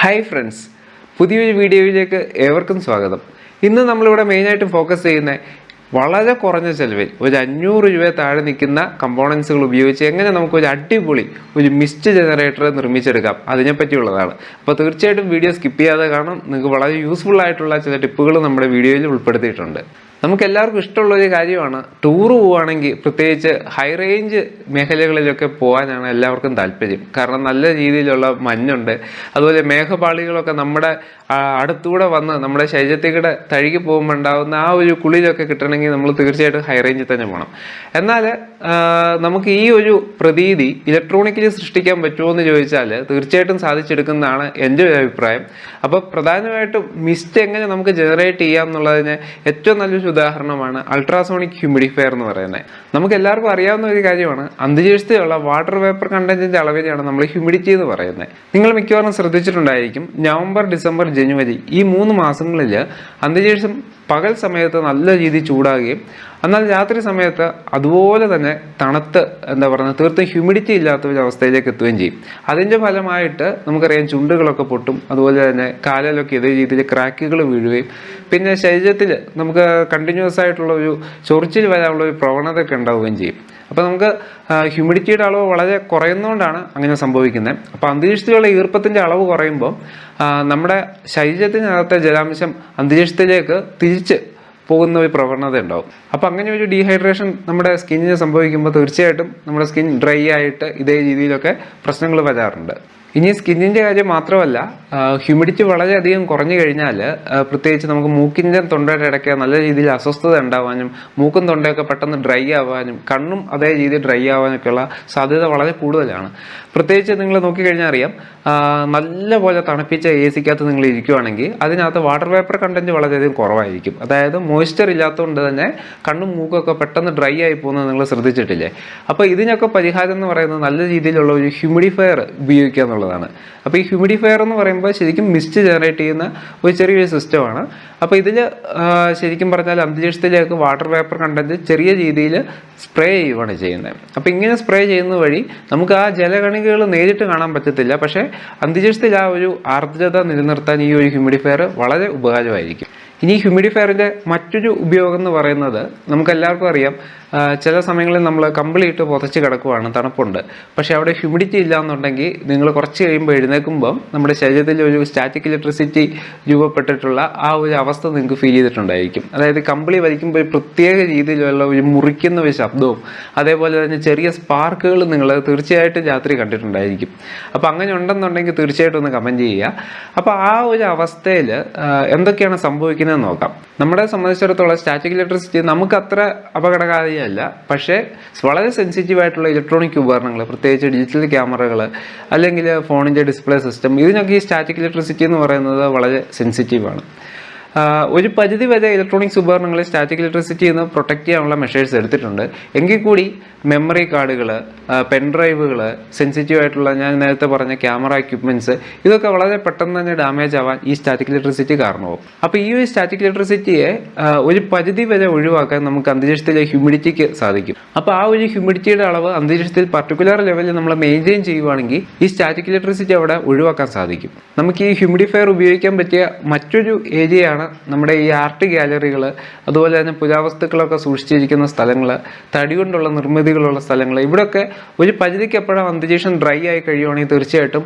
Hi friends പുതിയൊരു വീഡിയോയിലേക്ക് ഏവർക്കും സ്വാഗതം. ഇന്ന് നമ്മളിവിടെ മെയിനായിട്ട് ഫോക്കസ് ചെയ്യുന്ന വളരെ കുറഞ്ഞ ചിലവിൽ ഒരു അഞ്ഞൂറ് രൂപ താഴെ നിൽക്കുന്ന കമ്പോണൻസുകൾ ഉപയോഗിച്ച് എങ്ങനെ നമുക്ക് ഒരു അടിപൊളി ഒരു മിസ്റ്റ് ജനറേറ്റർ നിർമ്മിച്ചെടുക്കാം. അതിനെപ്പറ്റിയുള്ളതാണ്. അപ്പോൾ തീർച്ചയായിട്ടും വീഡിയോ സ്കിപ്പ് ചെയ്യാതെ കാണും. നിങ്ങൾക്ക് വളരെ യൂസ്ഫുൾ ആയിട്ടുള്ള ചില ടിപ്പുകൾ നമ്മുടെ വീഡിയോയിൽ ഉൾപ്പെടുത്തിയിട്ടുണ്ട്. നമുക്ക് എല്ലാവർക്കും ഇഷ്ടമുള്ള ഒരു കാര്യമാണ്. ടൂർ പോവുകയാണെങ്കിൽ പ്രത്യേകിച്ച് ഹൈ റേഞ്ച് മേഖലകളിലൊക്കെ പോകാനാണ് എല്ലാവർക്കും താല്പര്യം. കാരണം നല്ല രീതിയിലുള്ള മഞ്ഞുണ്ട്. അതുപോലെ മേഘപാളികളൊക്കെ നമ്മുടെ അടുത്തൂടെ വന്ന് നമ്മുടെ ശരീരത്തിലൂടെ തഴുകി പോകുമ്പോൾ ഉണ്ടാകുന്ന ആ ഒരു കുളിയിലൊക്കെ കിട്ടണമെങ്കിൽ നമ്മൾ തീർച്ചയായിട്ടും ഹൈ റേഞ്ചിൽ തന്നെ പോകണം എന്നാൽ നമുക്ക് ഈ ഒരു പ്രതീതി ഇലക്ട്രോണിക്കലി സൃഷ്ടിക്കാൻ പറ്റുമോ എന്ന് ചോദിച്ചാൽ തീർച്ചയായിട്ടും സാധിച്ചെടുക്കുന്നതാണ് എന്റെ ഒരു അഭിപ്രായം. അപ്പോൾ പ്രധാനമായിട്ടും മിസ്റ്റ് എങ്ങനെ നമുക്ക് ജനറേറ്റ് ചെയ്യാം എന്നുള്ളതിന് ഏറ്റവും നല്ലൊരു ഉദാഹരണമാണ് അൾട്രാസോണിക് ഹ്യൂമിഡിഫയർ എന്ന് പറയുന്നത്. നമുക്ക് എല്ലാവർക്കും അറിയാവുന്ന ഒരു കാര്യമാണ് അന്തരീക്ഷത്തിലുള്ള വാട്ടർ വേപ്പർ കണ്ടന്റിന്റെ അളവിനെയാണ് നമ്മൾ ഹ്യൂമിഡിറ്റി എന്ന് പറയുന്നത്. നിങ്ങൾ മിക്കവാറും ശ്രദ്ധിച്ചിട്ടുണ്ടായിരിക്കും നവംബർ ഡിസംബർ ജനുവരി ഈ മൂന്ന് മാസങ്ങളിൽ അന്തരീക്ഷം പകൽ സമയത്ത് നല്ല രീതിയിൽ ചൂടാകുകയും എന്നാൽ രാത്രി സമയത്ത് അതുപോലെ തന്നെ തണുത്ത് എന്താ പറയുക തീർത്തും ഹ്യൂമിഡിറ്റി ഇല്ലാത്ത ഒരു അവസ്ഥയിലേക്ക് എത്തുകയും ചെയ്യും. അതിന്റെ ഫലമായിട്ട് നമുക്കറിയാം ചുണ്ടുകളൊക്കെ പൊട്ടും അതുപോലെ തന്നെ കാലിലൊക്കെ ഇതേ രീതിയിൽ ക്രാക്കുകൾ വീഴുകയും പിന്നെ ശരീരത്തിൽ നമുക്ക് കണ്ടിന്യൂസ് ആയിട്ടുള്ള ഒരു ചൊറിച്ചിൽ വരാനുള്ള ഒരു പ്രവണതയൊക്കെ ഉണ്ടാവുകയും ചെയ്യും. അപ്പോൾ നമുക്ക് ഹ്യൂമിഡിറ്റിയുടെ അളവ് വളരെ കുറയുന്നതുകൊണ്ടാണ് അങ്ങനെ സംഭവിക്കുന്നത്. അപ്പോൾ അന്തരീക്ഷത്തിലുള്ള ഈർപ്പത്തിന്റെ അളവ് കുറയുമ്പോൾ നമ്മുടെ ശരീരത്തിനകത്തെ ജലാംശം അന്തരീക്ഷത്തിലേക്ക് തിരിച്ച് പോകുന്ന ഒരു പ്രവണത ഉണ്ടാവും. അപ്പോൾ അങ്ങനെ ഒരു ഡീഹൈഡ്രേഷൻ നമ്മുടെ സ്കിന്നിന് സംഭവിക്കുമ്പോൾ തീർച്ചയായിട്ടും നമ്മുടെ സ്കിൻ ഡ്രൈ ആയിട്ട് ഇതേ രീതിയിലൊക്കെ പ്രശ്നങ്ങൾ വരാറുണ്ട്. ഇനി സ്കിന്നിന്റെ കാര്യം മാത്രമല്ല ഹ്യൂമിഡിറ്റി വളരെയധികം കുറഞ്ഞു കഴിഞ്ഞാൽ പ്രത്യേകിച്ച് നമുക്ക് മൂക്കിന്റെ തൊണ്ടയുടെ ഇടയ്ക്ക് നല്ല രീതിയിൽ അസ്വസ്ഥത ഉണ്ടാവാനും മൂക്കും തൊണ്ടയൊക്കെ പെട്ടെന്ന് ഡ്രൈ ആവാനും കണ്ണും അതേ രീതിയിൽ ഡ്രൈ ആവാനൊക്കെയുള്ള സാധ്യത വളരെ കൂടുതലാണ്. പ്രത്യേകിച്ച് നിങ്ങൾ നോക്കിക്കഴിഞ്ഞാൽ അറിയാം നല്ല നല്ലപോലെ തണുപ്പിച്ച എ സിക്കകത്ത് നിങ്ങൾ ഇരിക്കുവാണെങ്കിൽ അതിനകത്ത് വാട്ടർ വേപ്പർ കണ്ടന്റ് വളരെയധികം കുറവായിരിക്കും. അതായത് മോയ്സ്ചർ ഇല്ലാത്തതുകൊണ്ട് തന്നെ കണ്ണും മൂക്കൊക്കെ പെട്ടെന്ന് ഡ്രൈ ആയി പോകുന്നത് നിങ്ങൾ ശ്രദ്ധിച്ചിട്ടില്ലേ? അപ്പോൾ ഇതിനൊക്കെ പരിഹാരം എന്ന് പറയുന്നത് നല്ല രീതിയിലുള്ള ഒരു ഹ്യൂമിഡിഫയർ ഉപയോഗിക്കുക എന്നുള്ളതാണ്. അപ്പോൾ ഈ ഹ്യൂമിഡിഫയർ എന്ന് പറയുമ്പോൾ ശരിക്കും മിസ്റ്റ് ജനറേറ്റ് ചെയ്യുന്ന ഒരു ചെറിയൊരു സിസ്റ്റമാണ് അപ്പോൾ ഇതിൽ ശരിക്കും പറഞ്ഞാൽ അന്തരീക്ഷത്തിലേക്ക് വാട്ടർ വേപ്പർ കണ്ടന്റ് ചെറിയ രീതിയിൽ സ്പ്രേ ചെയ്യുകയാണ് ചെയ്യുന്നത്. അപ്പോൾ ഇങ്ങനെ സ്പ്രേ ചെയ്യുന്ന വഴി നമുക്ക് ആ ജലകണികകൾ നേരിട്ട് കാണാൻ പറ്റത്തില്ല. പക്ഷേ അന്തരീക്ഷത്തിൽ ആ ഒരു ആർദ്രത നിലനിർത്താൻ ഈ ഒരു ഹ്യൂമിഡിഫയർ വളരെ ഉപകാരമായിരിക്കും. ഇനി ഹ്യൂമിഡിഫയറിന്റെ മറ്റൊരു ഉപയോഗം എന്ന് പറയുന്നത് നമുക്കെല്ലാവർക്കും അറിയാം. ചില സമയങ്ങളിൽ നമ്മൾ കമ്പിളിയിട്ട് പുതച്ച് കിടക്കുവാണ് തണുപ്പുണ്ട്. പക്ഷേ അവിടെ ഹ്യൂമിഡിറ്റി ഇല്ല എന്നുണ്ടെങ്കിൽ നിങ്ങൾ കുറച്ച് കഴിയുമ്പോൾ എഴുന്നേൽക്കുമ്പോൾ നമ്മുടെ ശരീരത്തിൽ ഒരു സ്റ്റാറ്റിക് ഇലക്ട്രിസിറ്റി രൂപപ്പെട്ടിട്ടുള്ള ആ ഒരു അവസ്ഥ നിങ്ങൾക്ക് ഫീൽ ചെയ്തിട്ടുണ്ടായിരിക്കും. അതായത് കമ്പിളി വലിക്കുമ്പോൾ ഒരു പ്രത്യേക രീതിയിലുള്ള ഒരു മുറിക്കുന്ന ഒരു ശബ്ദവും അതേപോലെ തന്നെ ചെറിയ സ്പാർക്കുകൾ നിങ്ങൾ തീർച്ചയായിട്ടും രാത്രി കണ്ടിട്ടുണ്ടായിരിക്കും. അപ്പോൾ അങ്ങനെ ഉണ്ടെന്നുണ്ടെങ്കിൽ തീർച്ചയായിട്ടും ഒന്ന് കമന്റ് ചെയ്യുക. അപ്പോൾ ആ ഒരു അവസ്ഥയിൽ എന്തൊക്കെയാണ് സംഭവിക്കുന്നത് നോക്കാം. നമ്മളെ സംബന്ധിച്ചിടത്തോളം സ്റ്റാറ്റിക് ഇലക്ട്രിസിറ്റി നമുക്ക് അത്ര അപകടകാരിയല്ല പക്ഷേ വളരെ സെൻസിറ്റീവ് ആയിട്ടുള്ള ഇലക്ട്രോണിക് ഉപകരണങ്ങൾ പ്രത്യേകിച്ച് ഡിജിറ്റൽ ക്യാമറകൾ അല്ലെങ്കിൽ ഫോണിന്റെ ഡിസ്പ്ലേ സിസ്റ്റം ഇതിനൊക്കെ ഈ സ്റ്റാറ്റിക് ഇലക്ട്രിസിറ്റി എന്ന് പറയുന്നത് വളരെ സെൻസിറ്റീവാണ് ഒരു പരിധി വരെ ഇലക്ട്രോണിക്സ് ഉപകരണങ്ങളെ സ്റ്റാറ്റിക് ഇലക്ട്രിസിറ്റി നിന്ന് പ്രൊട്ടക്ട് ചെയ്യാനുള്ള മെഷേഴ്സ് എടുത്തിട്ടുണ്ട്. എങ്കിൽ കൂടി മെമ്മറി കാർഡുകൾ പെൻ ഡ്രൈവുകൾ സെൻസിറ്റീവ് ആയിട്ടുള്ള ഞാൻ നേരത്തെ പറഞ്ഞ ക്യാമറ എക്യുപ്മെന്റ്സ് ഇതൊക്കെ വളരെ പെട്ടെന്ന് തന്നെ ഡാമേജ് ആവാൻ ഈ സ്റ്റാറ്റിക് ഇലക്ട്രിസിറ്റി കാരണമാവും. അപ്പോൾ ഈ ഒരു സ്റ്റാറ്റിക് ഇലക്ട്രിസിറ്റിയെ ഒരു പരിധി വരെ ഒഴിവാക്കാൻ നമുക്ക് അന്തരീക്ഷത്തിലെ ഹ്യൂമിഡിറ്റിക്ക് സാധിക്കും. അപ്പോൾ ആ ഒരു ഹ്യൂമിഡിറ്റിയുടെ അളവ് അന്തരീക്ഷത്തിൽ പർട്ടിക്കുലർ ലെവലിൽ നമ്മൾ മെയിന്റെയിൻ ചെയ്യുവാണെങ്കിൽ ഈ സ്റ്റാറ്റിക് ഇലക്ട്രിസിറ്റി അവിടെ ഒഴിവാക്കാൻ സാധിക്കും. നമുക്ക് ഈ ഹ്യൂമിഡിഫയർ ഉപയോഗിക്കാൻ പറ്റിയ മറ്റൊരു ഏരിയയാണ് നമ്മുടെ ഈ ആർട്ട് ഗാലറികൾ അതുപോലെ തന്നെ പുരാവസ്തുക്കളൊക്കെ സൂക്ഷിച്ചിരിക്കുന്ന സ്ഥലങ്ങൾ തടി കൊണ്ടുള്ള നിർമ്മിതികളുള്ള സ്ഥലങ്ങൾ ഇവിടെയൊക്കെ ഒരു പരിധിക്ക് എപ്പോഴും അന്തരീക്ഷം ഡ്രൈ ആയി കഴിയുവാണെങ്കിൽ തീർച്ചയായിട്ടും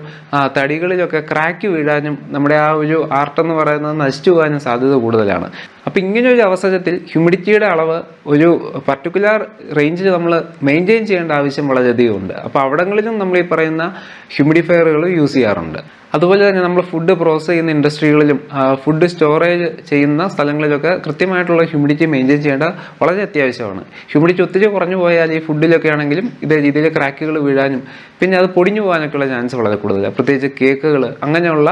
തടികളിലൊക്കെ ക്രാക്ക് വീഴാനും നമ്മുടെ ആ ഒരു ആർട്ടെന്ന് പറയുന്നത് നശിച്ചു പോകാനും സാധ്യത കൂടുതലാണ്. അപ്പോൾ ഇങ്ങനെ ഒരു അവസരത്തിൽ ഹ്യൂമിഡിറ്റിയുടെ അളവ് ഒരു പർട്ടിക്കുലർ റേഞ്ചിൽ നമ്മൾ മെയിന്റെയിൻ ചെയ്യേണ്ട ആവശ്യം വളരെയധികം ഉണ്ട്. അപ്പോൾ അവിടങ്ങളിലും നമ്മൾ ഈ പറയുന്ന ഹ്യൂമിഡിഫയറുകൾ യൂസ് ചെയ്യാറുണ്ട്. അതുപോലെ തന്നെ നമ്മൾ ഫുഡ് പ്രോസസ് ചെയ്യുന്ന ഇൻഡസ്ട്രികളിലും ഫുഡ് സ്റ്റോറേജ് ചെയ്യുന്ന സ്ഥലങ്ങളിലൊക്കെ കൃത്യമായിട്ടുള്ള ഹ്യൂമിഡിറ്റി മെയിന്റെയിൻ ചെയ്യേണ്ട വളരെ അത്യാവശ്യമാണ്. ഹ്യൂമിഡിറ്റി ഒത്തിരി കുറഞ്ഞു പോയാൽ ഈ ഫുഡിലൊക്കെ ആണെങ്കിലും ഇതേ രീതിയിൽ ക്രാക്കുകൾ വീഴാനും പിന്നെ അത് പൊടിഞ്ഞു പോകാനൊക്കെയുള്ള ചാൻസ് വളരെ കൂടുതലാണ്. പ്രത്യേകിച്ച് കേക്കുകൾ അങ്ങനെയുള്ള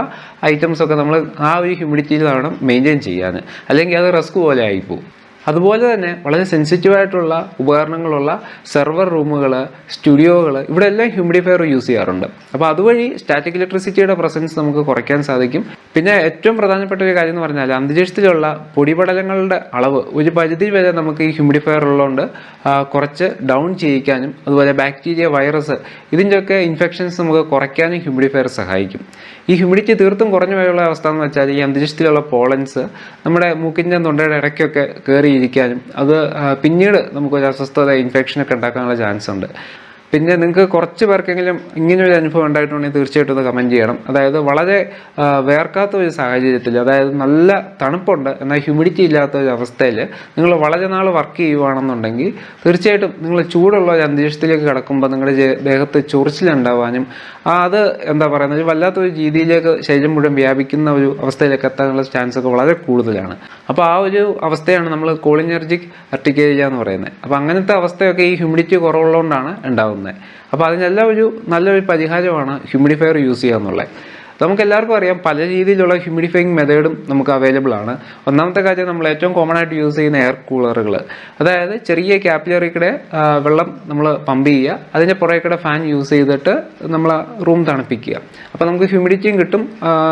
ഐറ്റംസൊക്കെ നമ്മൾ ആ ഒരു ഹ്യൂമിഡിറ്റിയിൽ വേണം മെയിന്റെയിൻ ചെയ്യാൻ അല്ലെങ്കിൽ അത് റിസ്ക് പോലെ ആയിപ്പോവും. അതുപോലെ തന്നെ വളരെ സെൻസിറ്റീവ് ആയിട്ടുള്ള ഉപകരണങ്ങളുള്ള സെർവർ റൂമുകൾ സ്റ്റുഡിയോകൾ ഇവിടെ എല്ലാം ഹ്യൂമിഡിഫയർ യൂസ് ചെയ്യാറുണ്ട്. അപ്പോൾ അതുവഴി സ്റ്റാറ്റിക് ഇലക്ട്രിസിറ്റിയുടെ പ്രസൻസ് നമുക്ക് കുറയ്ക്കാൻ സാധിക്കും. പിന്നെ ഏറ്റവും പ്രധാനപ്പെട്ട ഒരു കാര്യം എന്ന് പറഞ്ഞാൽ അന്തരീക്ഷത്തിലുള്ള പൊടിപടലങ്ങളുടെ അളവ് ഒരു പരിധി വരെ നമുക്ക് ഈ ഹ്യൂമിഡിഫയർ ഉള്ളതുകൊണ്ട് കുറച്ച് ഡൗൺ ചെയ്യിക്കാനും അതുപോലെ ബാക്ടീരിയ വൈറസ് ഇതിന്റെയൊക്കെ ഇൻഫെക്ഷൻസ് നമുക്ക് കുറയ്ക്കാനും ഹ്യൂമിഡിഫയർ സഹായിക്കും. ഈ ഹ്യൂമിഡിറ്റി തീർത്തും കുറഞ്ഞു പോയുള്ള അവസ്ഥ എന്ന് വെച്ചാൽ ഈ അന്തരീക്ഷത്തിലുള്ള പോളൻസ് നമ്മുടെ മൂക്കിന്റെ തൊണ്ടയുടെ ഇടയ്ക്കൊക്കെ കയറിയിരിക്കാനും അത് പിന്നീട് നമുക്കൊരു അസ്വസ്ഥത ഇൻഫെക്ഷനൊക്കെ ഉണ്ടാക്കാനുള്ള ചാൻസ് ഉണ്ട്. പിന്നെ നിങ്ങൾക്ക് കുറച്ച് പേർക്കെങ്കിലും ഇങ്ങനെ ഒരു അനുഭവം ഉണ്ടായിട്ടുണ്ടെങ്കിൽ തീർച്ചയായിട്ടും ഒന്ന് കമന്റ് ചെയ്യണം. അതായത് വളരെ വേർക്കാത്ത ഒരു സാഹചര്യത്തിൽ അതായത് നല്ല തണുപ്പുണ്ട് എന്നാൽ ഹ്യൂമിഡിറ്റി ഇല്ലാത്ത ഒരു അവസ്ഥയിൽ നിങ്ങൾ വളരെ നാൾ വർക്ക് ചെയ്യുവാണെന്നുണ്ടെങ്കിൽ തീർച്ചയായിട്ടും നിങ്ങൾ ചൂടുള്ള ഒരു അന്തരീക്ഷത്തിലേക്ക് കിടക്കുമ്പോൾ നിങ്ങളുടെ ദേഹത്ത് ചൊറിച്ചിലുണ്ടാവാനും അത് എന്താ പറയുന്നത് വല്ലാത്തൊരു രീതിയിലേക്ക് ശരീരം മുഴുവൻ വ്യാപിക്കുന്ന ഒരു അവസ്ഥയിലേക്ക് എത്താനുള്ള ചാൻസ് ഒക്കെ വളരെ കൂടുതലാണ്. അപ്പോൾ ആ ഒരു അവസ്ഥയാണ് നമ്മൾ കോളിനർജിക് അർട്ടിക്കേരിയ എന്ന് പറയുന്നത്. അപ്പോൾ അങ്ങനത്തെ അവസ്ഥയൊക്കെ ഈ ഹ്യൂമിഡിറ്റി കുറവുള്ളതുകൊണ്ടാണ് ഉണ്ടാകുന്നത് അപ്പോൾ അതിനെല്ലാം ഒരു നല്ലൊരു പരിഹാരമാണ് ഹ്യൂമിഡിഫയർ യൂസ് ചെയ്യുക എന്നുള്ളത്. നമുക്ക് എല്ലാവർക്കും അറിയാം പല രീതിയിലുള്ള ഹ്യൂമിഡിഫയിങ് മെത്തേഡും നമുക്ക് അവൈലബിൾ ആണ്. ഒന്നാമത്തെ കാര്യം നമ്മൾ ഏറ്റവും കോമൺ ആയിട്ട് യൂസ് ചെയ്യുന്ന എയർ കൂളറുകൾ അതായത് ചെറിയ ക്യാപ്പിലറിക്കൂടെ വെള്ളം നമ്മൾ പമ്പ് ചെയ്യുക. അതിന്റെ പുറകെ കൂടെ ഫാൻ യൂസ് ചെയ്തിട്ട് നമ്മൾ റൂം തണുപ്പിക്കുക. അപ്പോൾ നമുക്ക് ഹ്യൂമിഡിറ്റിയും കിട്ടും.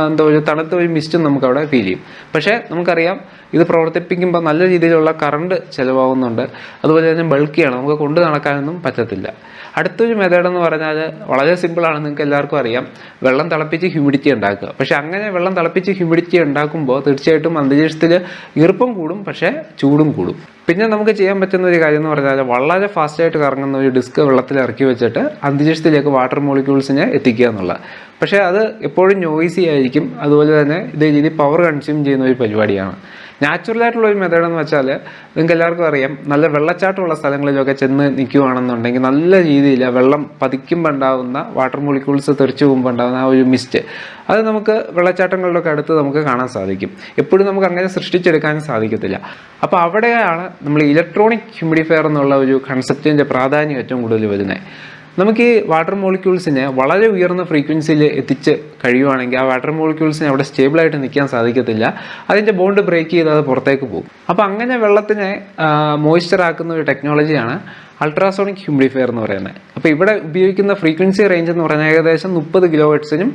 എന്താ ഒരു തണുത്ത ഒരു മിസ്റ്റും നമുക്ക് അവിടെ ഫീൽ ചെയ്യും. പക്ഷേ നമുക്കറിയാം ഇത് പ്രവർത്തിപ്പിക്കുമ്പോൾ നല്ല രീതിയിലുള്ള കറണ്ട് ചിലവാകുന്നുണ്ട്. അതുപോലെ തന്നെ ബൾക്കിയാണ് നമുക്ക് കൊണ്ട് നടക്കാനൊന്നും പറ്റത്തില്ല. അടുത്തൊരു മെത്തേഡ് എന്ന് പറഞ്ഞാൽ വളരെ സിമ്പിളാണ് നിങ്ങൾക്ക് എല്ലാവർക്കും അറിയാം. വെള്ളം തിളപ്പിച്ച് ഹ്യൂമിഡിറ്റി ഉണ്ടാക്കുക. പക്ഷേ അങ്ങനെ വെള്ളം തിളപ്പിച്ച് ഹ്യൂമിഡിറ്റി ഉണ്ടാക്കുമ്പോൾ തീർച്ചയായിട്ടും അന്തരീക്ഷത്തിൽ ഈർപ്പം കൂടും പക്ഷേ ചൂടും കൂടും. പിന്നെ നമുക്ക് ചെയ്യാൻ പറ്റുന്ന ഒരു കാര്യം എന്ന് പറഞ്ഞാൽ വളരെ ഫാസ്റ്റായിട്ട് കറങ്ങുന്ന ഒരു ഡിസ്ക് വെള്ളത്തിൽ ഇറക്കി വെച്ചിട്ട് അന്തരീക്ഷത്തിലേക്ക് വാട്ടർ മോളിക്യൂൾസിനെ എത്തിക്കുക എന്നുള്ളത് പക്ഷേ അത് എപ്പോഴും നോയ്സി ആയിരിക്കും. അതുപോലെ തന്നെ ഇതേ രീതി പവർ കൺസ്യൂം ചെയ്യുന്ന ഒരു പരിപാടിയാണ്. നാച്ചുറൽ ആയിട്ടുള്ള ഒരു മെത്തേഡ് എന്ന് വെച്ചാൽ നിങ്ങൾക്ക് എല്ലാവർക്കും അറിയാം നല്ല വെള്ളച്ചാട്ടമുള്ള സ്ഥലങ്ങളിലൊക്കെ ചെന്ന് നിൽക്കുകയാണെന്നുണ്ടെങ്കിൽ നല്ല രീതിയിൽ വെള്ളം പതിക്കുമ്പോൾ ഉണ്ടാകുന്ന വാട്ടർ മോളിക്യൂൾസ് തെറിച്ചു പോകുമ്പോൾ ഉണ്ടാകുന്ന ആ ഒരു മിസ്റ്റ് അത് നമുക്ക് വെള്ളച്ചാട്ടങ്ങളിലൊക്കെ അടുത്ത് നമുക്ക് കാണാൻ സാധിക്കും. എപ്പോഴും നമുക്ക് അങ്ങനെ സൃഷ്ടിച്ചെടുക്കാനും സാധിക്കത്തില്ല. അപ്പോൾ അവിടെയാണ് നമ്മൾ ഇലക്ട്രോണിക് ഹ്യൂമിഡിഫയർ എന്നുള്ള ഒരു കൺസെപ്റ്റിന്റെ പ്രാധാന്യം ഏറ്റവും കൂടുതൽ വരുന്നത്. നമുക്ക് ഈ വാട്ടർ മോളിക്യൂൾസിനെ വളരെ ഉയർന്ന ഫ്രീക്വൻസിയിൽ എത്തിച്ച് കഴിയുവാണെങ്കിൽ ആ വാട്ടർ മോളിക്യൂൾസിനെ അവിടെ സ്റ്റേബിളായിട്ട് നിൽക്കാൻ സാധിക്കത്തില്ല. അതിന്റെ ബോണ്ട് ബ്രേക്ക് ചെയ്ത് അത് പുറത്തേക്ക് പോകും. അപ്പോൾ അങ്ങനെ വെള്ളത്തിനെ മോയ്സ്ചർ ആക്കുന്ന ഒരു ടെക്നോളജിയാണ് അൾട്രാസോണിക് ഹ്യൂമിഡിഫയർ എന്ന് പറയുന്നത്. അപ്പോൾ ഇവിടെ ഉപയോഗിക്കുന്ന ഫ്രീക്വൻസി റേഞ്ച് എന്ന് പറഞ്ഞാൽ ഏകദേശം മുപ്പത് കിലോ ഹെഡ്സിനും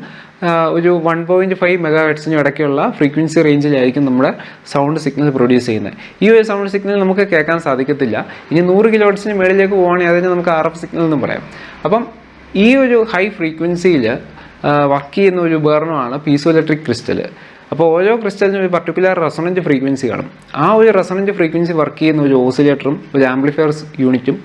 ഒരു വൺ പോയിന്റ് ഫൈവ് മെഗാ ഹെഡ്സിനും ഇടയ്ക്കുള്ള ഫ്രീക്വൻസി റേഞ്ചിലായിരിക്കും നമ്മുടെ സൗണ്ട് സിഗ്നൽ പ്രൊഡ്യൂസ് ചെയ്യുന്നത്. ഈ ഒരു സൗണ്ട് സിഗ്നൽ നമുക്ക് കേൾക്കാൻ സാധിക്കത്തില്ല. ഇനി നൂറ് കിലോ ഹെഡ്സിന് മേളിലേക്ക് പോകുകയാണെങ്കിൽ അതിനെ നമുക്ക് ആർ എഫ് സിഗ്നൽ എന്ന് പറയാം. അപ്പം ഈ ഒരു ഹൈ ഫ്രീക്വൻസിയിൽ വർക്ക് ചെയ്യുന്ന ഒരു ഉപകരണമാണ് പീസോ ഇലക്ട്രിക് ക്രിസ്റ്റൽ അപ്പോൾ ഓരോ ക്രിസ്റ്റലിനും ഒരു പർട്ടിക്കുലർ റെസണന്റ് ഫ്രീക്വൻസി കാണും. ആ ഒരു റെസണന്റ് ഫ്രീക്വൻസി വർക്ക് ചെയ്യുന്ന ഒരു ഓസിലേറ്ററും ഒരു ആംപ്ലിഫയർ യൂണിറ്റും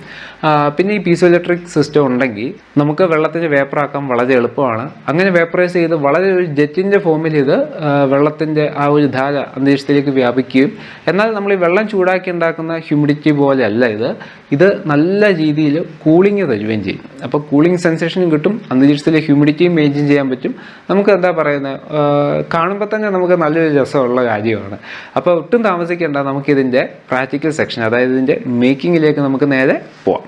പിന്നെ ഈ പീസോ ഇലക്ട്രിക് സിസ്റ്റം ഉണ്ടെങ്കിൽ നമുക്ക് വെള്ളത്തിന് വേപ്പറാക്കാൻ വളരെ എളുപ്പമാണ്. അങ്ങനെ വേപ്പറൈസ് ചെയ്ത് വളരെ ഒരു ജെറ്റിന്റെ ഫോമിൽ ഇത് വെള്ളത്തിന്റെ ആ ഒരു ധാര അന്തരീക്ഷത്തിലേക്ക് വ്യാപിക്കുകയും എന്നാൽ നമ്മൾ ഈ വെള്ളം ചൂടാക്കി ഉണ്ടാക്കുന്ന ഹ്യൂമിഡിറ്റി പോലെ അല്ല ഇത്. ഇത് നല്ല രീതിയിൽ കൂളിംഗ് തരുകയും ചെയ്യും. അപ്പോൾ കൂളിംഗ് സെൻസേഷനും കിട്ടും അന്തരീക്ഷത്തിലെ ഹ്യൂമിഡിറ്റിയും മെയിന്റെയിൻ ചെയ്യാൻ പറ്റും. നമുക്ക് എന്താ പറയുന്നത്? കാണുമ്പോൾ തന്നെ നമുക്ക് നല്ലൊരു രസമുള്ള കാര്യമാണ്. അപ്പോൾ ഒട്ടും താമസിക്കേണ്ട നമുക്കിതിന്റെ പ്രാക്ടിക്കൽ സെക്ഷൻ അതായത് ഇതിന്റെ മേക്കിങ്ങിലേക്ക് നമുക്ക് നേരെ പോവാം.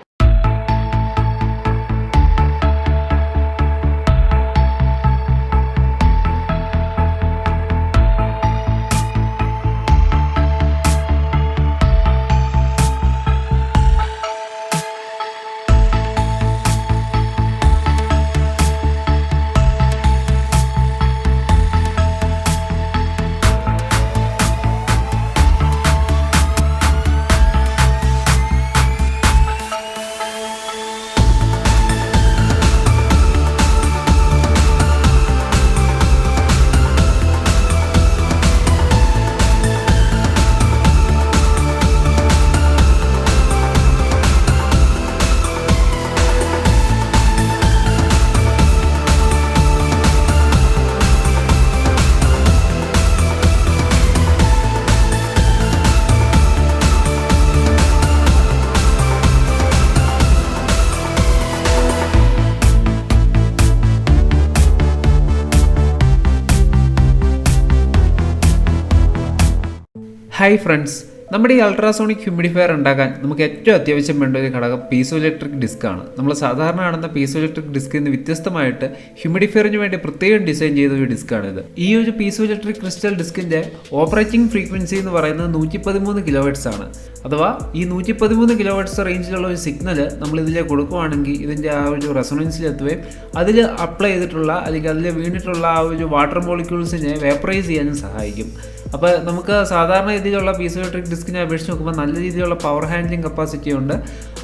ഹായ് ഫ്രണ്ട്സ് നമ്മുടെ ഈ അൾട്രാസോണിക് ഹ്യൂമിഡിഫയർ ഉണ്ടാക്കാൻ നമുക്ക് ഏറ്റവും അത്യാവശ്യം വേണ്ട ഒരു ഘടകം പീസോ ഇലക്ട്രിക് ഡിസ്ക് ആണ്. നമ്മൾ സാധാരണ കാണുന്ന പീസോ ഇലക്ട്രിക് ഡിസ്കിൽ നിന്ന് വ്യത്യസ്തമായിട്ട് ഹ്യൂമിഡിഫയറിന് വേണ്ടി പ്രത്യേകം ഡിസൈൻ ചെയ്ത ഒരു ഡിസ്ക് ഇത് ഈ ഒരു പീസോ ഇലക്ട്രിക് ക്രിസ്റ്റൽ ഡിസ്കിന്റെ ഓപ്പറേറ്റിംഗ് ഫ്രീക്വൻസി എന്ന് പറയുന്നത് നൂറ്റി പതിമൂന്ന് കിലോവേഡ്സ് ആണ്. അഥവാ ഈ നൂറ്റി പതിമൂന്ന് കിലോവേഡ്സ് റേഞ്ചിലുള്ള ഒരു സിഗ്നൽ നമ്മൾ ഇതിലേക്ക് കൊടുക്കുവാണെങ്കിൽ ഇതിന്റെ ആ ഒരു റെസൊണൻസിൽ എത്തുകയും അതിൽ അപ്ലൈ ചെയ്തിട്ടുള്ള അല്ലെങ്കിൽ അതിൽ വീണിട്ടുള്ള ആ ഒരു വാട്ടർ മോളിക്യൂൾസിനെ വേപ്പറൈസ് ചെയ്യാനും സഹായിക്കും. അപ്പോൾ നമുക്ക് സാധാരണ രീതിയിലുള്ള പീസോ ഇലക്ട്രിക് ഡിസ്കിനെ അപേക്ഷിച്ച് നോക്കുമ്പോൾ നല്ല രീതിയിലുള്ള പവർ ഹാൻഡ്ലിംഗ് കപ്പാസിറ്റി ഉണ്ട്.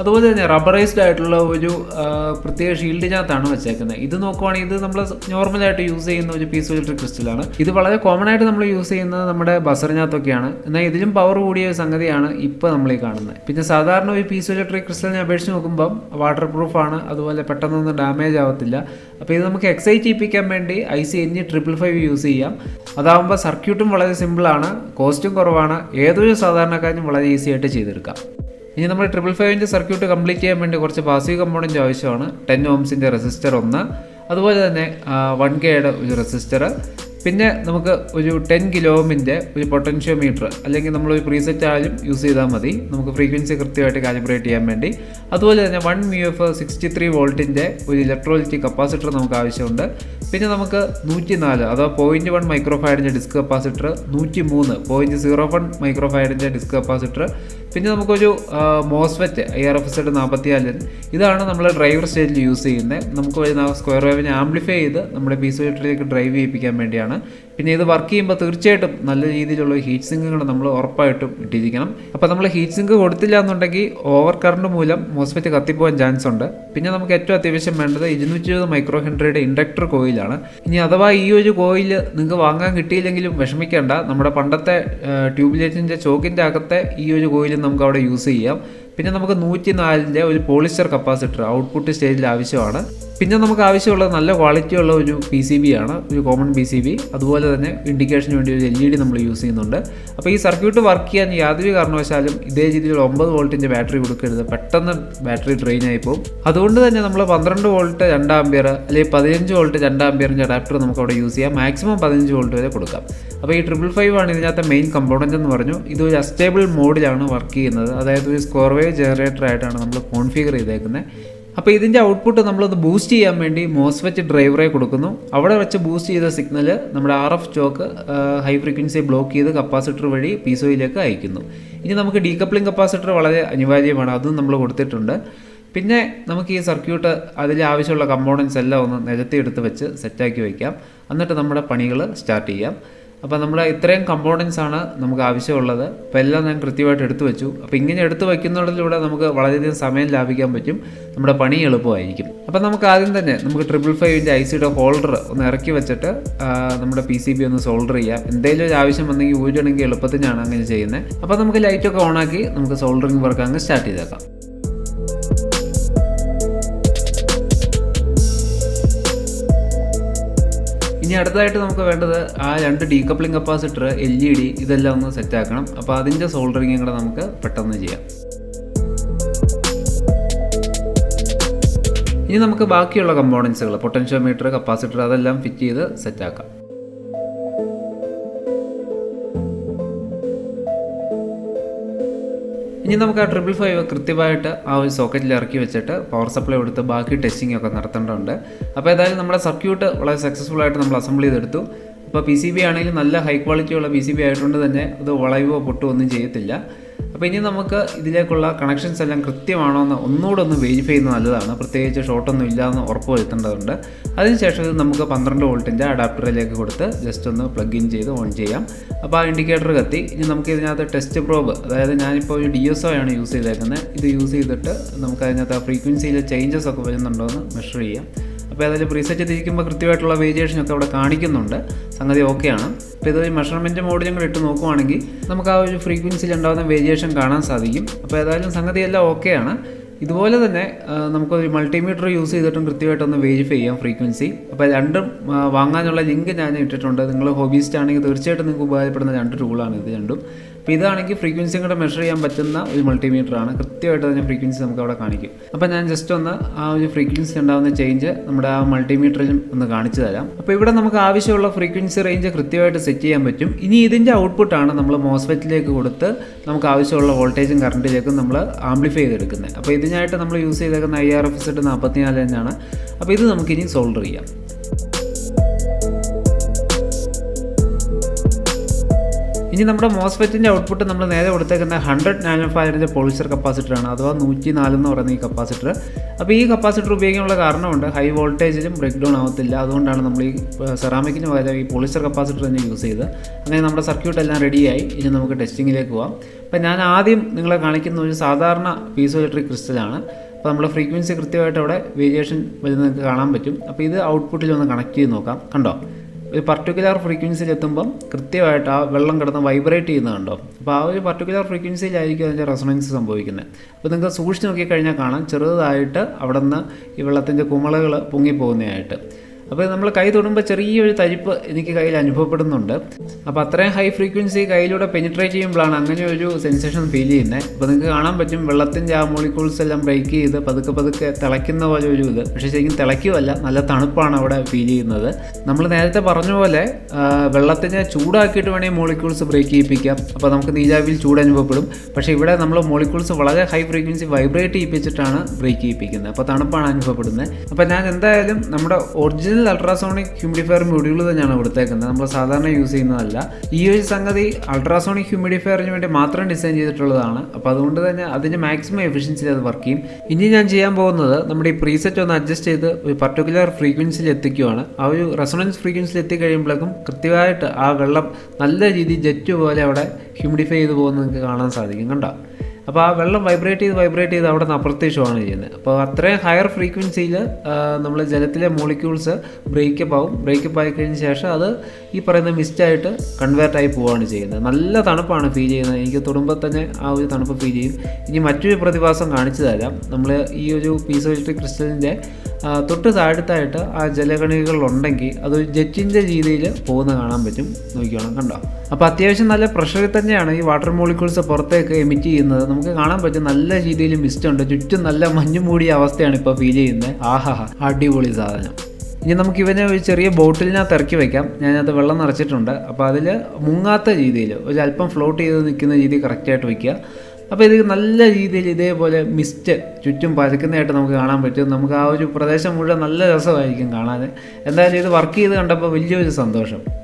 അതുപോലെ തന്നെ റബ്ബറൈസ്ഡ് ആയിട്ടുള്ള ഒരു പ്രത്യേക ഷീൽഡിനകത്താണ് വെച്ചേക്കുന്നത്. ഇത് നോക്കുവാണെങ്കിൽ ഇത് നമ്മൾ നോർമലായിട്ട് യൂസ് ചെയ്യുന്ന ഒരു പീസ് ഇലക്ട്രിക് ക്രിസ്റ്റലാണ് ഇത് വളരെ കോമൺ ആയിട്ട് നമ്മൾ യൂസ് ചെയ്യുന്നത് നമ്മുടെ ബസറിനകത്തൊക്കെയാണ്. എന്നാൽ ഇതിലും പവർ കൂടിയ ഒരു സംഗതിയാണ് ഇപ്പോൾ നമ്മൾ ഈ കാണുന്നത്. പിന്നെ സാധാരണ ഒരു പീസ് ഇലക്ട്രിക് ക്രിസ്റ്റലിനെ അപേക്ഷിച്ച് നോക്കുമ്പം വാട്ടർ പ്രൂഫ് ആണ്. അതുപോലെ പെട്ടെന്നൊന്നും ഡാമേജ് ആവത്തില്ല. അപ്പോൾ ഇത് നമുക്ക് എക്സൈറ്റ് ചെയ്യിപ്പിക്കാൻ വേണ്ടി I C N triple five use ചെയ്യാം. അതാകുമ്പോൾ സർക്യൂട്ടും വളരെ സിമ്പിളാണ് കോസ്റ്റും കുറവാണ്. ഏതൊരു സാധാരണക്കാരനും വളരെ ഈസി ആയിട്ട് ചെയ്തെടുക്കാം. ഇനി നമ്മൾ ട്രിപ്പിൾ ഫൈവിന്റെ സർക്യൂട്ട് കംപ്ലീറ്റ് ചെയ്യാൻ വേണ്ടി കുറച്ച് പാസീവ് കമ്പോണന്റ് ആവശ്യമാണ്. ടെൻ ഓംസിന്റെ റെസിസ്റ്റർ ഒന്ന് അതുപോലെ തന്നെ വൺ കെയുടെ ഒരു റെസിസ്റ്റർ പിന്നെ നമുക്ക് ഒരു ടെൻ കിലോമിന്റെ ഒരു പൊട്ടൻഷ്യോമീറ്റർ അല്ലെങ്കിൽ നമ്മൾ ഒരു പ്രീസെറ്റ് ആയാലും യൂസ് ചെയ്താൽ മതി. നമുക്ക് ഫ്രീക്വൻസി കൃത്യമായിട്ട് കാലിബ്രേറ്റ് ചെയ്യാൻ വേണ്ടി. അതുപോലെ തന്നെ one mu F sixty three വോൾട്ടിന്റെ ഒരു ഇലക്ട്രോളിറ്റി കപ്പാസിറ്റർ നമുക്ക് ആവശ്യമുണ്ട്. പിന്നെ നമുക്ക് നൂറ്റി നാല് അഥവാ പോയിന്റ് വൺ മൈക്രോഫൈഡിന്റെ ഡിസ്ക് കപ്പാസിറ്റർ നൂറ്റി മൂന്ന് പോയിന്റ് സീറോ വൺ മൈക്രോഫൈഡിന്റെ ഡിസ്ക് കപ്പാസിറ്റർ പിന്നെ നമുക്കൊരു MOSFET I R F S നാൽപ്പത്തിനാലിൻ ഇതാണ് നമ്മൾ ഡ്രൈവർ സ്റ്റേജിൽ യൂസ് ചെയ്യുന്നത്. നമുക്ക് സ്ക്വയർ വേവിനെ ആംപ്ലിഫൈ ചെയ്ത് നമ്മുടെ പീസോയിലേക്ക് ഡ്രൈവ് ചെയ്യിപ്പിക്കാൻ വേണ്ടിയാണ് പിന്നെ ഇത് വർക്ക് ചെയ്യുമ്പോൾ തീർച്ചയായിട്ടും നല്ല രീതിയിലുള്ള ഹീറ്റ് സിങ്കുകൾ നമ്മൾ ഉറപ്പായിട്ടും ഇട്ടിരിക്കണം. അപ്പോൾ നമ്മൾ ഹീറ്റ് സിങ്ക് കൊടുത്തില്ല എന്നുണ്ടെങ്കിൽ ഓവർ കറണ്ട് മൂലം മോസ്ഫെറ്റ് കത്തിപ്പോകാൻ ചാൻസ് ഉണ്ട്. പിന്നെ നമുക്ക് ഏറ്റവും അത്യാവശ്യം വേണ്ടത് ഇരുന്നൂറ്റി ഇരുപത് മൈക്രോ ഹെൻഡ്രയുടെ ഇൻഡക്ടർ കോയിലാണ്. ഇനി അഥവാ ഈ ഒരു കോയിൽ നിങ്ങൾക്ക് വാങ്ങാൻ കിട്ടിയില്ലെങ്കിലും വിഷമിക്കേണ്ട. നമ്മുടെ പണ്ടത്തെ ട്യൂബ് ലൈറ്റിന്റെ ചോക്കിന്റെ അകത്തെ ഈ ഒരു കോയിൽ നമുക്ക് അവിടെ യൂസ് ചെയ്യാം. പിന്നെ നമുക്ക് നൂറ്റി നാലിന്റെ ഒരു പോളിസ്റ്റർ കപ്പാസിറ്റർ ഔട്ട്പുട്ട് സ്റ്റേജിൽ ആവശ്യമാണ്. പിന്നെ നമുക്ക് ആവശ്യമുള്ള നല്ല ക്വാളിറ്റി ഉള്ള ഒരു പി സി ബി ആണ് ഒരു കോമൺ പി സി ബി അതുപോലെ തന്നെ ഇൻഡിക്കേഷന് വേണ്ടി ഒരു എൽ ഇ ഡി നമ്മൾ യൂസ് ചെയ്യുന്നുണ്ട്. അപ്പോൾ ഈ സർക്യൂട്ട് വർക്ക് ചെയ്യാൻ യാതൊരു കാരണവശാലും ഇതേ രീതിയിൽ ഒമ്പത് വോൾട്ടിന്റെ ബാറ്ററി കൊടുക്കരുത്. പെട്ടെന്ന് ബാറ്ററി ഡ്രെയിൻ ആയി പോകും. അതുകൊണ്ട് തന്നെ നമ്മൾ പന്ത്രണ്ട് വോൾട്ട് രണ്ട് ആംബിയർ അല്ലെങ്കിൽ പതിനഞ്ച് വോൾട്ട് രണ്ട് ആംബിയറിന്റെ അഡാപ്റ്റർ നമുക്ക് അവിടെ യൂസ് ചെയ്യാം. മാക്സിമം പതിനഞ്ച് വോൾട്ട് വരെ കൊടുക്കാം. അപ്പോൾ ഈ ട്രിപ്പിൾ ഫൈവ് ആണ് ഇതിനകത്തെ മെയിൻ കമ്പോണന്റ് എന്ന് പറഞ്ഞു. ഇത് ഒരു അസ്റ്റേബിൾ മോഡിലാണ് വർക്ക് ചെയ്യുന്നത്. അതായത് ഒരു വേവ് ജനറേറ്റർ ആയിട്ടാണ് നമ്മൾ കോൺഫിഗർ ചെയ്തേക്കുന്നത് അപ്പോൾ ഇതിന്റെ ഔട്ട്പുട്ട് നമ്മളൊന്ന് ബൂസ്റ്റ് ചെയ്യാൻ വേണ്ടി മോസ്ഫെറ്റ് ഡ്രൈവറെ കൊടുക്കുന്നു. അവിടെ വെച്ച് ബൂസ്റ്റ് ചെയ്ത സിഗ്നൽ നമ്മുടെ R F choke high frequency block ചെയ്ത് കപ്പാസിറ്റർ വഴി പീസോയിലേക്ക് അയക്കുന്നു ഇനി നമുക്ക് ഡീകപ്ലിംഗ് കപ്പാസിറ്റർ വളരെ അനിവാര്യമാണ്. അതും നമ്മൾ കൊടുത്തിട്ടുണ്ട്. പിന്നെ നമുക്ക് ഈ സർക്യൂട്ട് അതിൽ ആവശ്യമുള്ള കമ്പോണൻസ് എല്ലാം ഒന്ന് നികത്തിയെടുത്ത് വെച്ച് സെറ്റാക്കി വയ്ക്കാം. എന്നിട്ട് നമ്മുടെ പണികൾ സ്റ്റാർട്ട് ചെയ്യാം. അപ്പോൾ നമ്മൾ ഇത്രയും കമ്പോണൻസ് ആണ് നമുക്ക് ആവശ്യമുള്ളത്. അപ്പോൾ എല്ലാം ഞാൻ കൃത്യമായിട്ട് എടുത്തു വെച്ചു. അപ്പോൾ ഇങ്ങനെ എടുത്തു വയ്ക്കുന്നതിലൂടെ നമുക്ക് വളരെയധികം സമയം ലാഭിക്കാൻ പറ്റും. നമ്മുടെ പണി എളുപ്പമായിരിക്കും. അപ്പോൾ നമുക്ക് ആദ്യം തന്നെ നമുക്ക് ട്രിപ്പിൾ ഫൈവിന്റെ ഐ സിയുടെ ഹോൾഡർ ഒന്ന് ഇറക്കി വെച്ചിട്ട് നമ്മുടെ പി സി ബി ഒന്ന് സോൾഡർ ചെയ്യാം. എന്തെങ്കിലും ഒരു ആവശ്യം വന്നെങ്കിൽ ഊരിടണമെങ്കിൽ എളുപ്പത്തിനാണ് അങ്ങനെ ചെയ്യുന്നത്. അപ്പോൾ നമുക്ക് ലൈറ്റൊക്കെ ഓണാക്കി നമുക്ക് സോൾഡറിങ് വർക്ക് അങ്ങ് സ്റ്റാർട്ട് ചെയ്തേക്കാം. ഇനി അടുത്തതായിട്ട് നമുക്ക് വേണ്ടത് ആ രണ്ട് decoupling capacitor L E D ഇതെല്ലാം ഒന്ന് സെറ്റ് ആക്കണം. അപ്പോൾ അതിന്റെ സോൾഡറിങ്ങും കൂടെ നമുക്ക് പെട്ടെന്ന് ചെയ്യാം. ഇനി നമുക്ക് ബാക്കിയുള്ള കമ്പോണൻസുകൾ പൊട്ടൻഷ്യോമീറ്റർ കപ്പാസിറ്റർ അതെല്ലാം ഫിറ്റ് ചെയ്ത് സെറ്റ് ഇനി നമുക്ക് ആ ട്രിപ്പിൾ ഫൈവ് കൃത്യമായിട്ട് ആ ഒരു സോക്കറ്റിൽ ഇറക്കി വെച്ചിട്ട് പവർ സപ്ലൈ കൊടുത്ത് ബാക്കി ടെസ്റ്റിംഗ് ഒക്കെ നടത്തേണ്ടതുണ്ട്. അപ്പോൾ ഏതായാലും നമ്മുടെ സർക്യൂട്ട് വളരെ സക്സസ്ഫുൾ ആയിട്ട് നമ്മൾ അസംബിൾ ചെയ്തെടുത്തു. അപ്പോൾ പി സി ബി ആണെങ്കിലും നല്ല ഹൈ ക്വാളിറ്റി ഉള്ള പി സി ബി ആയതുകൊണ്ട് തന്നെ അത് വളയുവോ പൊട്ടുമോ ഒന്നും ചെയ്യത്തില്ല. അപ്പോൾ ഇനി നമുക്ക് ഇതിലേക്കുള്ള കണക്ഷൻസ് എല്ലാം കൃത്യമാണോ എന്ന് ഒന്നുകൂടെ ഒന്ന് വെരിഫൈ ചെയ്യുന്നത് നല്ലതാണ്. പ്രത്യേകിച്ച് ഷോർട്ടൊന്നും ഇല്ലാന്ന് ഉറപ്പ് വരുത്തേണ്ടതുണ്ട്. അതിനുശേഷം ഇത് നമുക്ക് പന്ത്രണ്ട് വോൾട്ടിന്റെ അഡാപ്റ്ററിലേക്ക് കൊടുത്ത് ജസ്റ്റ് ഒന്ന് പ്ലഗ് ഇൻ ചെയ്ത് ഓൺ ചെയ്യാം. അപ്പോൾ ആ ഇൻഡിക്കേറ്റർ കത്തി. ഇനി നമുക്ക് ഇതിനകത്ത് ടെസ്റ്റ് പ്രോബ് അതായത് ഞാനിപ്പോൾ ഒരു ഡി എസ് ഒ ആണ് യൂസ് ചെയ്തേക്കുന്നത് ഇത് യൂസ് ചെയ്തിട്ട് നമുക്ക് അതിനകത്ത് ആ ഫ്രീക്വൻസിയിൽ ചേഞ്ചസ് ഒക്കെ വരുന്നുണ്ടോ എന്ന് മെഷർ ചെയ്യാം. അപ്പോൾ അതിൽ പ്രീസെറ്റ് ചെയ്തിരിക്കുമ്പോൾ കൃത്യമായിട്ടുള്ള വേരിയേഷൻ ഒക്കെ അവിടെ കാണിക്കുന്നുണ്ട്. സംഗതി ഓക്കെയാണ് അപ്പോൾ ഇതൊരു മെഷർമെന്റ് മോഡിലും കൂടെ ഇട്ട് നോക്കുവാണെങ്കിൽ നമുക്ക് ആ ഒരു ഫ്രീക്വൻസിയിൽ ഉണ്ടാകുന്ന വേരിയേഷൻ കാണാൻ സാധിക്കും. അപ്പോൾ ഏതായാലും സംഗതി എല്ലാം ഓക്കെയാണ് ഇതുപോലെ തന്നെ നമുക്ക് നമുക്കൊരു മൾട്ടിമീറ്റർ യൂസ് ചെയ്തിട്ടും കൃത്യമായിട്ടൊന്ന് വെരിഫൈ ചെയ്യാം ഫ്രീക്വൻസി അപ്പോൾ രണ്ടും വാങ്ങാനുള്ള ലിങ്ക് ഞാൻ ഇട്ടിട്ടുണ്ട്. നിങ്ങൾ ഹോബീസ്റ്റ് ആണെങ്കിൽ തീർച്ചയായിട്ടും നിങ്ങൾക്ക് ഉപകാരപ്പെടുന്ന രണ്ട് ടൂളാണ് ഇത് രണ്ടും. അപ്പോൾ ഇതാണെങ്കിൽ ഫ്രീക്വൻസിയും കൂടെ മെഷർ ചെയ്യാൻ പറ്റുന്ന ഒരു മൾട്ടിമീറ്റർ ആണ്. കൃത്യമായിട്ട് തന്നെ ഫ്രീക്വൻസി നമുക്ക് അവിടെ കാണിക്കും. അപ്പോൾ ഞാൻ ജസ്റ്റ് ഒന്ന് ആ ഒരു ഫ്രീക്വൻസി ഉണ്ടാകുന്ന ചേഞ്ച് നമ്മുടെ ആ മൾട്ടിമീറ്ററിലും ഒന്ന് കാണിച്ചു തരാം. അപ്പോൾ ഇവിടെ നമുക്ക് ആവശ്യമുള്ള ഫ്രീക്വൻസി റേഞ്ച് കൃത്യമായിട്ട് സെറ്റ് ചെയ്യാൻ പറ്റും. ഇനി ഇതിന്റെ ഔട്ട്പുട്ടാണ് നമ്മൾ മോസ്ഫെറ്റിലേക്ക് കൊടുത്ത് നമുക്ക് ആവശ്യമുള്ള വോൾട്ടേജും കറണ്ടിലേക്കും നമ്മൾ ആംപ്ലിഫൈ ചെയ്തെടുക്കുന്നത്. അപ്പോൾ ഇതിനായിട്ട് നമ്മൾ യൂസ് ചെയ്തേക്കുന്ന ഐ ആർ എഫ് സെറ്റ് നാൽപ്പത്തിനാല് തന്നെയാണ് അപ്പോൾ ഇത് നമുക്കിനി സോൾഡർ ചെയ്യാം. ഇനി നമ്മുടെ മോസ്ഫെറ്റിന്റെ ഔട്ട്പുട്ട് നമ്മൾ നേരെ കൊടുത്തേക്കുന്ന ഹൺഡ്രഡ് നാനോ ഫയറിന്റെ പോളിസ്റ്റർ കപ്പാസിറ്ററാണ് അഥവാ നൂറ്റി നാല് എന്ന് പറയുന്ന ഈ കപ്പാസിറ്റർ അപ്പോൾ ഈ കപ്പാസിറ്റർ ഉപയോഗിക്കാനുള്ള കാരണമുണ്ട്. ഹൈ വോൾട്ടേജിലും ബ്രേക്ക് ഡൗൺ ആവത്തില്ല. അതുകൊണ്ടാണ് നമ്മൾ ഈ സെറാമിക്കിന് പകരം ഈ പോളിസ്റ്റർ കപ്പാസിറ്റർ തന്നെ യൂസ് ചെയ്ത് അങ്ങനെ നമ്മുടെ സർക്യൂട്ട് എല്ലാം റെഡിയായി ഇനി നമുക്ക് ടെസ്റ്റിങ്ങിലേക്ക് പോവാം. അപ്പോൾ ഞാൻ ആദ്യം നിങ്ങളെ കാണിക്കുന്ന ഒരു സാധാരണ പീസോ ഇലക്ട്രിക് ക്രിസ്റ്റലാണ് അപ്പോൾ നമ്മുടെ ഫ്രീക്വൻസി കൃത്യമായിട്ട് അവിടെ വേരിയേഷൻ വരുന്നത് നിങ്ങൾക്ക് കാണാൻ പറ്റും. അപ്പോൾ ഇത് ഔട്ട്പുട്ടിൽ ഒന്ന് കണക്ട് ചെയ്ത് നോക്കാം. കണ്ടോ? ഒരു പർട്ടിക്കുലർ ഫ്രീക്വൻസിയിൽ എത്തുമ്പം കൃത്യമായിട്ട് ആ വെള്ളം കിടന്ന് വൈബ്രേറ്റ് ചെയ്യുന്നത് കണ്ടോ? അപ്പോൾ ആ ഒരു പർട്ടിക്കുലർ ഫ്രീക്വൻസിയിലായിരിക്കും അതിന്റെ റെസണൻസ് സംഭവിക്കുന്നത്. അപ്പോൾ നിങ്ങൾക്ക് സൂക്ഷിച്ച് നോക്കിക്കഴിഞ്ഞാൽ കാണാം ചെറുതായിട്ട് അവിടെ നിന്ന് ഈ വെള്ളത്തിന്റെ കുമളകൾ പൊങ്ങിപ്പോകുന്നതായിട്ട്. അപ്പോൾ നമ്മൾ കൈ തൊടുമ്പോൾ ചെറിയൊരു തരിപ്പ് എനിക്ക് കയ്യിൽ അനുഭവപ്പെടുന്നുണ്ട്. അപ്പോൾ അത്രയും ഹൈ ഫ്രീക്വൻസി കയ്യിലൂടെ പെനിട്രേറ്റ് ചെയ്യുമ്പോഴാണ് അങ്ങനെ ഒരു സെൻസേഷൻ ഫീൽ ചെയ്യുന്നത് അപ്പോൾ നിങ്ങൾക്ക് കാണാൻ പറ്റും വെള്ളത്തിന്റെ ആ മോളിക്യൂൾസ് എല്ലാം ബ്രേക്ക് ചെയ്ത് പതുക്കെ പതുക്കെ തിളയ്ക്കുന്ന പോലെ ഒരു ഇത്. പക്ഷേ ശരിക്കും തിളയ്ക്കുമല്ല നല്ല തണുപ്പാണ് അവിടെ ഫീൽ ചെയ്യുന്നത്. നമ്മൾ നേരത്തെ പറഞ്ഞ പോലെ വെള്ളത്തിനെ ചൂടാക്കിയിട്ട് വേണമെങ്കിൽ മോളിക്യൂൾസ് ബ്രേക്ക് ചെയ്യിപ്പിക്കാം. അപ്പോൾ നമുക്ക് നീരാവിയിൽ ചൂട് അനുഭവപ്പെടും. പക്ഷേ ഇവിടെ നമ്മൾ മോളിക്യൂൾസ് വളരെ ഹൈ ഫ്രീക്വൻസി വൈബ്രേറ്റ് ചെയ്യിപ്പിച്ചിട്ടാണ് ബ്രേക്ക് ചെയ്യിപ്പിക്കുന്നത്. അപ്പോൾ തണുപ്പാണ് അനുഭവപ്പെടുന്നത്. അപ്പോൾ ഞാൻ എന്തായാലും നമ്മുടെ ഒറിജിനൽ അൾട്രാസോണിക് ഹ്യൂമിഡിഫയർ മൊഡ്യൂൾ തന്നെയാണ് കൊടുത്തേക്കുന്നത്. നമ്മൾ സാധാരണ യൂസ് ചെയ്യുന്നതല്ല. ഈ ഒരു സംഗതി അൾട്രാസോണിക് ഹ്യൂമിഡിഫയറിന് വേണ്ടി മാത്രം ഡിസൈൻ ചെയ്തിട്ടുള്ളതാണ്. അപ്പോൾ അതുകൊണ്ട് തന്നെ അതിന്റെ മാക്സിമം എഫിഷ്യൻസിയിൽ അത് വർക്ക് ചെയ്യും. ഇനി ഞാൻ ചെയ്യാൻ പോകുന്നത് നമ്മുടെ ഈ പ്രീസെറ്റ് ഒന്ന് അഡ്ജസ്റ്റ് ചെയ്ത് ഒരു പർട്ടിക്കുലർ ഫ്രീക്വൻസിയിൽ എത്തിക്കുകയാണ് ആ ഒരു റെസൊണൻസ് ഫ്രീക്വൻസിയിൽ എത്തിക്കഴിയുമ്പോഴേക്കും കൃത്യമായിട്ട് ആ വെള്ളം നല്ല രീതിയിൽ ജെറ്റ് പോലെ അവിടെ ഹ്യൂമിഡിഫൈ ചെയ്ത് പോകുന്നത് നിങ്ങൾക്ക് കാണാൻ സാധിക്കും. കണ്ടോ? അപ്പോൾ ആ വെള്ളം വൈബ്രേറ്റ് ചെയ്ത് വൈബ്രേറ്റ് ചെയ്ത് അവിടെ നിന്ന് അപ്രത്യക്ഷമാണ് ചെയ്യുന്നത്. അപ്പോൾ അത്രയും ഹയർ ഫ്രീക്വൻസിയിൽ നമ്മൾ ജലത്തിലെ മോളിക്യൂൾസ് ബ്രേക്കപ്പ് ആവും. ബ്രേക്കപ്പ് ആയി കഴിഞ്ഞ ശേഷം അത് ഈ പറയുന്ന മിസ്റ്റായിട്ട് കൺവേർട്ട് ആയി പോവുകയാണ് ചെയ്യുന്നത്. നല്ല തണുപ്പാണ് ഫീൽ ചെയ്യുന്നത്. എനിക്ക് തൊടുമ്പോൾ തന്നെ ആ ഒരു തണുപ്പ് ഫീൽ ചെയ്യും. ഇനി മറ്റൊരു പ്രതിഭാസം കാണിച്ചു തരാം. നമ്മൾ ഈ ഒരു പീസോ ക്രിസ്റ്റലിന്റെ തൊട്ട് താഴത്തായിട്ട് ആ ജലകണികകളുണ്ടെങ്കിൽ അത് ജെറ്റിന്റെ രീതിയിൽ പോകുന്ന കാണാൻ പറ്റും. നോക്കിക്കോണം കണ്ടോ? അപ്പോൾ അത്യാവശ്യം നല്ല പ്രഷറിൽ തന്നെയാണ് ഈ വാട്ടർ മോളിക്യൂൾസ് പുറത്തേക്ക് എമിറ്റ് ചെയ്യുന്നത്. നമുക്ക് കാണാൻ പറ്റും നല്ല രീതിയിൽ മിസ്റ്റ് ഉണ്ട്. ചുറ്റും നല്ല മഞ്ഞു മൂടിയ അവസ്ഥയാണ് ഇപ്പോൾ ഫീൽ ചെയ്യുന്നത്. ആഹാ അടിപൊളി സാധനം. ഇനി നമുക്ക് ഇവനെ ഒരു ചെറിയ ബോട്ടിലിനകത്ത് ഇറക്കി വെക്കാം. ഞാനത് വെള്ളം നിറച്ചിട്ടുണ്ട്. അപ്പോൾ അതിൽ മുങ്ങാത്ത രീതിയിൽ ഒരു അല്പം ഫ്ലോട്ട് ചെയ്ത് നിൽക്കുന്ന രീതി കറക്റ്റായിട്ട് വയ്ക്കുക അപ്പോൾ ഇത് നല്ല രീതിയിൽ ഇതേപോലെ മിസ്റ്റ് ചുറ്റും പരക്കുന്നതായിട്ട് നമുക്ക് കാണാൻ പറ്റും. നമുക്ക് ആ ഒരു പ്രദേശം മുഴുവൻ നല്ല രസമായിരിക്കും കാണാൻ. എന്തായാലും ഇത് വർക്ക് ചെയ്ത് കണ്ടപ്പോൾ വലിയൊരു സന്തോഷം.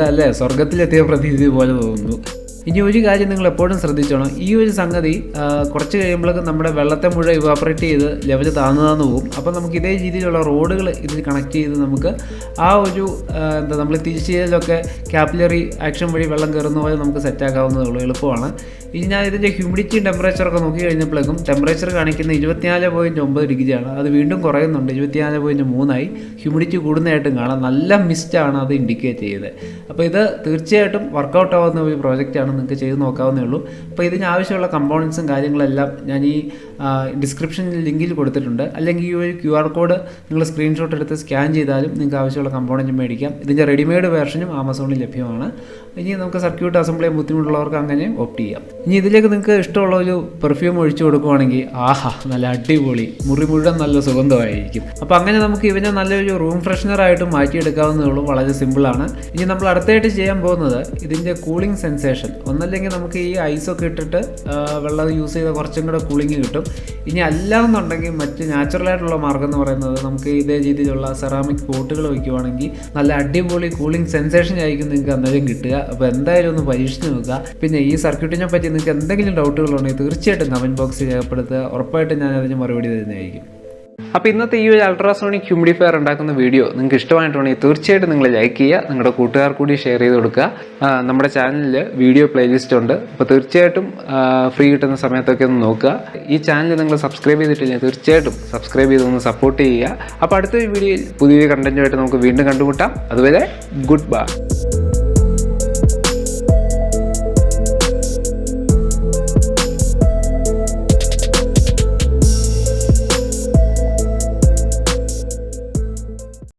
എന്താ അല്ലേ? സ്വർഗത്തിലെത്തിയ പ്രതീതി പോലെ തോന്നുന്നു. ഇനി ഒരു കാര്യം നിങ്ങൾ എപ്പോഴും ശ്രദ്ധിച്ചോണം. ഈ ഒരു സംഗതി കുറച്ച് കഴിയുമ്പോഴേക്കും നമ്മുടെ വെള്ളത്തെ മുഴുവൻ ഇവാപ്പറേറ്റ് ചെയ്ത് ലെവൽ താന്നു പോകും അപ്പോൾ നമുക്ക് ഇതേ രീതിയിലുള്ള റോഡുകൾ ഇതിൽ കണക്ട് ചെയ്ത് നമുക്ക് ആ ഒരു എന്താ നമ്മൾ തിരിച്ചുചെയ്യലൊക്കെ ക്യാപ്പിലറി ആക്ഷൻ വഴി വെള്ളം കയറുന്ന പോലെ നമുക്ക് സെറ്റാക്കാവുന്നതേ ഉള്ളൂ എളുപ്പമാണ്. ഇനി ഞാൻ ഇതിന്റെ ഹ്യൂമിഡിറ്റിയും ടെമ്പറേച്ചറൊക്കെ നോക്കി കഴിഞ്ഞപ്പോഴേക്കും ടെമ്പറേച്ചർ കാണിക്കുന്ന ഇരുപത്തിനാല് പോയിന്റ് ഒമ്പത് ഡിഗ്രിയാണ് അത് വീണ്ടും കുറയുന്നുണ്ട്. ഇരുപത്തിനാല് പോയിന്റ് മൂന്നായി ഹ്യൂമിഡിറ്റി കൂടുന്നതായിട്ടും കാണാം. നല്ല മിസ്റ്റാണ് അത് ഇൻഡിക്കേറ്റ് ചെയ്തത്. അപ്പോൾ ഇത് തീർച്ചയായിട്ടും വർക്കൗട്ട് ആവുന്ന ഒരു പ്രോജക്റ്റാണ് നിങ്ങൾക്ക് ചെയ്ത് നോക്കാവുന്നേ ഉള്ളൂ. അപ്പോൾ ഇതിന് ആവശ്യമുള്ള കമ്പോണൻസും കാര്യങ്ങളെല്ലാം ഞാൻ ഈ ഡിസ്ക്രിപ്ഷൻ ലിങ്കിൽ കൊടുത്തിട്ടുണ്ട്. അല്ലെങ്കിൽ ഈ ഒരു ക്യു ആർ കോഡ് നിങ്ങൾ സ്ക്രീൻഷോട്ട് എടുത്ത് സ്കാൻ ചെയ്താലും നിങ്ങൾക്ക് ആവശ്യമുള്ള കമ്പോണന്റ് മേടിക്കാം. ഇതിന്റെ റെഡിമെയ്ഡ് വേർഷനും ആമസോണിൽ ലഭ്യമാണ്. ഇനി നമുക്ക് സർക്യൂട്ട് അസംബ്ലി ബുദ്ധിമുട്ടുള്ളവർക്ക് അങ്ങനെ ഓപ്റ്റ് ചെയ്യാം. ഇനി ഇതിലേക്ക് നിങ്ങൾക്ക് ഇഷ്ടമുള്ള ഒരു പെർഫ്യൂം ഒഴിച്ചു കൊടുക്കുവാണെങ്കിൽ ആഹാ നല്ല അടിപൊളി. മുറി മുഴുവൻ നല്ല സുഗന്ധമായിരിക്കും. അപ്പോൾ അങ്ങനെ നമുക്ക് ഇവനെ നല്ലൊരു റൂം ഫ്രഷ്നറായിട്ട് മാറ്റിയെടുക്കാവുന്നതേ ഉള്ളൂ. വളരെ സിമ്പിളാണ് ഇനി നമ്മൾ അടുത്തായിട്ട് ചെയ്യാൻ പോകുന്നത് ഇതിന്റെ കൂളിംഗ് സെൻസേഷൻ ഒന്നല്ലെങ്കിൽ നമുക്ക് ഈ ഐസൊക്കെ ഇട്ടിട്ട് വെള്ളം യൂസ് ചെയ്ത കുറച്ചും കൂടെ കൂളിംഗ് കിട്ടും. ഇനി അല്ലാന്നുണ്ടെങ്കിൽ മറ്റ് നാച്ചുറലായിട്ടുള്ള മാർഗം എന്ന് പറയുന്നത് നമുക്ക് ഇതേ രീതിയിലുള്ള സെറാമിക് പോട്ടുകൾ വയ്ക്കുവാണെങ്കിൽ നല്ല അടിപൊളി കൂളിംഗ് സെൻസേഷൻ ആയിരിക്കും നിങ്ങൾക്ക് അന്നേരം കിട്ടുക. അപ്പോൾ എന്തായാലും ഒന്ന് പരീക്ഷിച്ച് നോക്കുക. പിന്നെ ഈ സർക്യൂട്ടിനെ പറ്റി നിങ്ങൾക്ക് എന്തെങ്കിലും ഡൗട്ടുകളുണ്ടെങ്കിൽ തീർച്ചയായിട്ടും കമന്റ് ബോക്സിൽ രേഖപ്പെടുത്തുക. ഉറപ്പായിട്ടും ഞാൻ അതിന് മറുപടി തരുന്നതായിരിക്കും. അപ്പോൾ ഇന്നത്തെ ഈ ഒരു അൾട്രാസോണിക് ഹ്യൂമിഡിഫയർ ഉണ്ടാക്കുന്ന വീഡിയോ നിങ്ങൾക്ക് ഇഷ്ടമായിട്ടുണ്ടെങ്കിൽ തീർച്ചയായിട്ടും നിങ്ങൾ ലൈക്ക് ചെയ്യുക നിങ്ങളുടെ കൂട്ടുകാർ കൂടി ഷെയർ ചെയ്ത് കൊടുക്കുക. നമ്മുടെ ചാനലിൽ വീഡിയോ പ്ലേലിസ്റ്റ് ഉണ്ട്. അപ്പോൾ തീർച്ചയായിട്ടും ഫ്രീ കിട്ടുന്ന സമയത്തൊക്കെ ഒന്ന് നോക്കുക. ഈ ചാനൽ നിങ്ങൾ സബ്സ്ക്രൈബ് ചെയ്തിട്ടില്ലെങ്കിൽ തീർച്ചയായിട്ടും സബ്സ്ക്രൈബ് ചെയ്ത് ഒന്ന് സപ്പോർട്ട് ചെയ്യുക. അപ്പോൾ അടുത്തൊരു വീഡിയോയിൽ പുതിയ കണ്ടന്റുമായിട്ട് നമുക്ക് വീണ്ടും കണ്ടുമുട്ടാം. അതുവരെ ഗുഡ് ബൈ